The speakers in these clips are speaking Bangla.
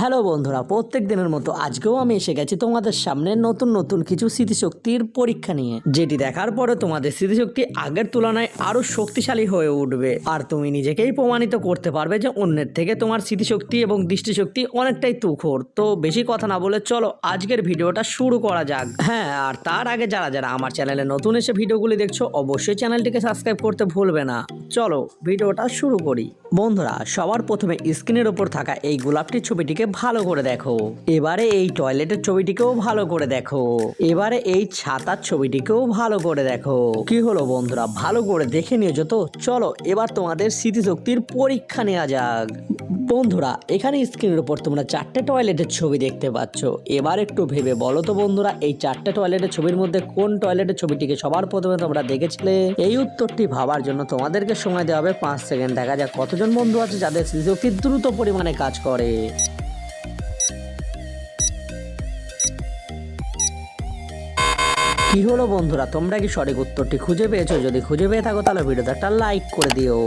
হ্যালো বন্ধুরা, প্রত্যেক দিনের মতো আজকেও আমি এসে গেছি তোমাদের সামনে নতুন নতুন কিছু স্মৃতিশক্তির পরীক্ষা নিয়ে, যেটি দেখার পরে তোমাদের স্মৃতিশক্তি আগের তুলনায় আরও শক্তিশালী হয়ে উঠবে। আর তুমি নিজেকেই প্রমাণিত করতে পারবে যে অন্যের থেকে তোমার স্মৃতিশক্তি এবং দৃষ্টিশক্তি অনেকটাই তুখোর। তো বেশি কথা না বলে চলো আজকের ভিডিওটা শুরু করা যাক। হ্যাঁ আর তার আগে যারা যারা আমার চ্যানেলে নতুন এসে ভিডিওগুলি দেখছ, অবশ্যই চ্যানেলটিকে সাবস্ক্রাইব করতে ভুলবে না। চলো ভিডিওটা শুরু করি। বন্ধুরা, সবার প্রথমে স্ক্রিনের ওপর থাকা এই গোলাপটির ছবিটিকে ভালো করে দেখো। এবারে এই টয়লেটের ছবিটিকেও ভালো করে দেখো। এবারে এই ছাতার ছবিটিকেও ভালো করে দেখো। কি হলো বন্ধুরা? ভালো করে দেখে নিয়েছো তো? চলো, এবার তোমাদের স্মৃতিশক্তির পরীক্ষা নেওয়া যাক। বন্ধুরা, এখানে স্ক্রিনের উপর তোমরা চারটে টয়লেটের ছবি দেখতে পাচ্ছ। এবার একটু ভেবে বলো তো বন্ধুরা, এই চারটে টয়লেটের ছবির মধ্যে কোন টয়লেটের ছবিটিকে সবার প্রথমে তোমরা দেখেছিলে? এই উত্তরটি ভাবার জন্য তোমাদেরকে সময় দেওয়া হবে পাঁচ সেকেন্ড। দেখা যাক কতজন বন্ধু আছে যাদের স্মৃতিশক্তি দ্রুত পরিমাণে কাজ করে। কি হলো বন্ধুরা? তোমরা কি সঠিক উত্তরটি খুঁজে পেয়েছ? যদি খুঁজে পেয়ে থাকো, তাহলে ভিডিওতে একটা লাইক করে দিও।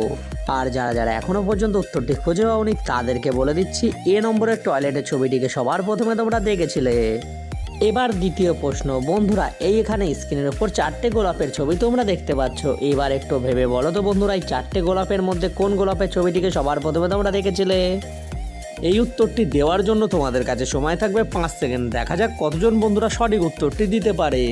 আর যারা যারা এখনও পর্যন্ত উত্তরটি খুঁজে পাওনি, তাদেরকে বলে দিচ্ছি, এ নম্বরের টয়লেটের ছবিটিকে সবার প্রথমে তোমরা দেখেছিলে। এবার দ্বিতীয় প্রশ্ন, বন্ধুরা এই এখানে স্ক্রিনের উপর চারটে গোলাপের ছবি তোমরা দেখতে পাচ্ছ। এবার একটু ভেবে বলো তো বন্ধুরা, এই চারটে গোলাপের মধ্যে কোন গোলাপের ছবিটিকে সবার প্রথমে তোমরা দেখেছিলে? এই উত্তরটি দেওয়ার জন্য তোমাদের কাছে সময় থাকবে পাঁচ সেকেন্ড। দেখা যাক কতজন বন্ধুরা সঠিক উত্তরটি দিতে পারে।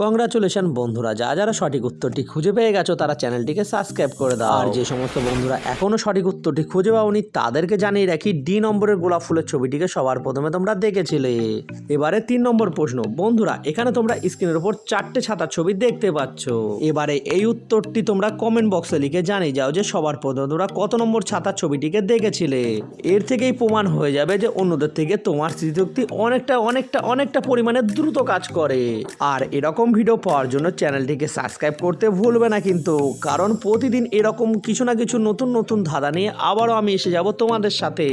কংগ্রাচুলেশন বন্ধুরা। যা যারা সঠিক উত্তরটি খুঁজে পেয়ে গেছো, তারা চ্যানেলটিকে সাবস্ক্রাইব করে দাও। আর যে সমস্ত বন্ধুরা এখনও সঠিক উত্তরটি খুঁজে পাওনি, তাদেরকে জানিয়ে রাখি ডি নম্বরের গোলাপ ফুলের ছবিটিকে সবার প্রথমে তোমরা দেখেছিলে। এবারে তিন নম্বর প্রশ্ন, বন্ধুরা, এখানে তোমরা স্ক্রিনের উপর চারটে ছাতার ছবি দেখতে পাচ্ছ। এবারে এই উত্তরটি তোমরা কমেন্ট বক্সে লিখে জানিয়ে যাও যে সবার প্রথমে তোমরা কত নম্বর ছাতার ছবিটিকে দেখেছিলে। এর থেকেই প্রমাণ হয়ে যাবে যে অন্যদের থেকে তোমার স্মৃতিশক্তি অনেকটা অনেকটা অনেকটা পরিমাণে দ্রুত কাজ করে। আর এরকম ভিডিও পাওয়ার জন্য চ্যানেলটিকে সাবস্ক্রাইব করতে ভুলবে না কিন্তু। কারণ প্রতিদিন এরকম কিছু না কিছু নতুন নতুন ধাঁধা নিয়ে আবারও আমি এসে যাব তোমাদের সাথে।